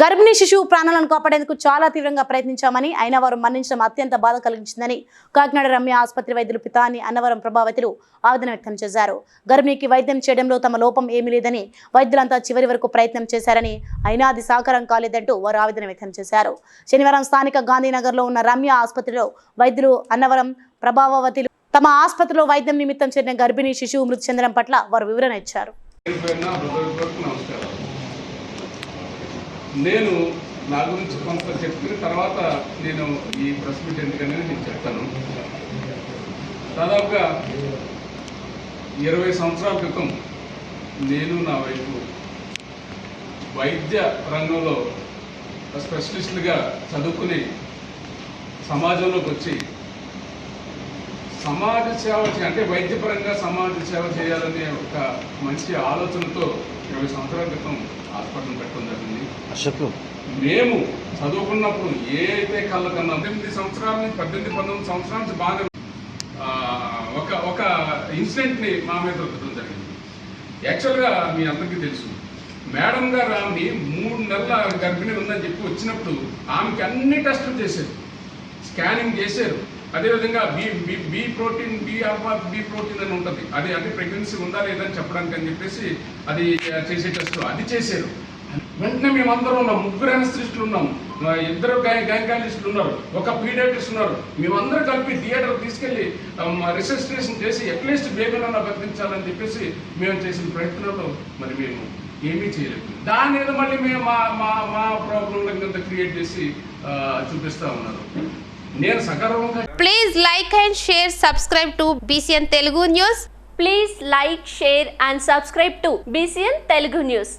గర్భిణీ శిశువు ప్రాణాలను కాపాడేందుకు చాలా తీవ్రంగా ప్రయత్నించామని అయినా వారు మరణించడం అత్యంత బాధ కలిగించిందని కాకినాడ రమ్య ఆసుపత్రి వైద్యులు పితాని అన్నవరం ప్రభావతులు ఆవేదన వ్యక్తం చేశారు. గర్భిణికి వైద్యం చేయడంలో తమ లోపం ఏమీ లేదని వైద్యులంతా చివరి వరకు ప్రయత్నం చేశారని అయినా అది సాకారం కాలేదంటూ వారు ఆవేదన వ్యక్తం చేశారు. శనివారం స్థానిక గాంధీనగర్లో ఉన్న రమ్య ఆసుపత్రిలో వైద్యులు అన్నవరం ప్రభావవతిలు తమ ఆసుపత్రిలో వైద్యం నిమిత్తం చేరిన గర్భిణీ శిశువు మృతి చెందడం పట్ల వారు వివరణ ఇచ్చారు. నమస్కారం. నేను నా గురించి కొంత చెప్పిన తర్వాత నేను ఈ ప్రెస్ మీట్ ఎందుకనేది నేను చెప్తాను. దాదాపుగా ఇరవై సంవత్సరాల క్రితం నేను నా వైపు వైద్య రంగంలో స్పెషలిస్టులుగా చదువుకుని సమాజంలోకి వచ్చి సమాజ సేవ అంటే వైద్యపరంగా సమాజ సేవ చేయాలనే ఒక మంచి ఆలోచనతో ఇరవై సంవత్సరాల క్రితం హాస్పిటల్ చెప్పు మేము చదువుకున్నప్పుడు ఏ అయితే కళ్ళ కన్నా పద్దెనిమిది సంవత్సరాల నుంచి పద్దెనిమిది పంతొమ్మిది సంవత్సరాల నుంచి బాగా ఒక ఒక ఇన్సిడెంట్ని మా మీద దొరకడం జరిగింది. యాక్చువల్గా మీ అందరికీ తెలుసు మేడం గారు ఆమెని మూడు నెలల గర్భిణి ఉందని చెప్పి వచ్చినప్పుడు ఆమెకి అన్ని టెస్టులు చేశారు. స్కానింగ్ చేశారు. అదేవిధంగా B B B protein B alpha B protein అని ఉంటుంది. అది అంటే ప్రెగ్నెన్సీ ఉందా లేదని చెప్పడానికి అని చెప్పేసి అది చేసే టెస్ట్ అది చేశారు. వెంటనే మేమందరం ఉన్నాం. ముగ్గురు అనస్థిస్టులు ఉన్నాం. ఇద్దరు గైనకాలజిస్టులు ఉన్నారు. ఒక పీడియాట్రిస్ట్ ఉన్నారు. మేమందరం కలిపి థియేటర్ తీసుకెళ్ళి రిజిస్ట్రేషన్ చేసి అట్లీస్ట్ బేబీలన్నా బతికించాలని చెప్పేసి మేము చేసిన ప్రయత్నంలో మరి మేము ఏమీ చేయలేదు. దాని మీద మళ్ళీ మేము మా మా మా ప్రాబ్లం కింద క్రియేట్ చేసి చూపిస్తా ఉన్నారు. నేను సగర్వంగా please like and share subscribe to BCN Telugu news please like share and subscribe to BCN Telugu news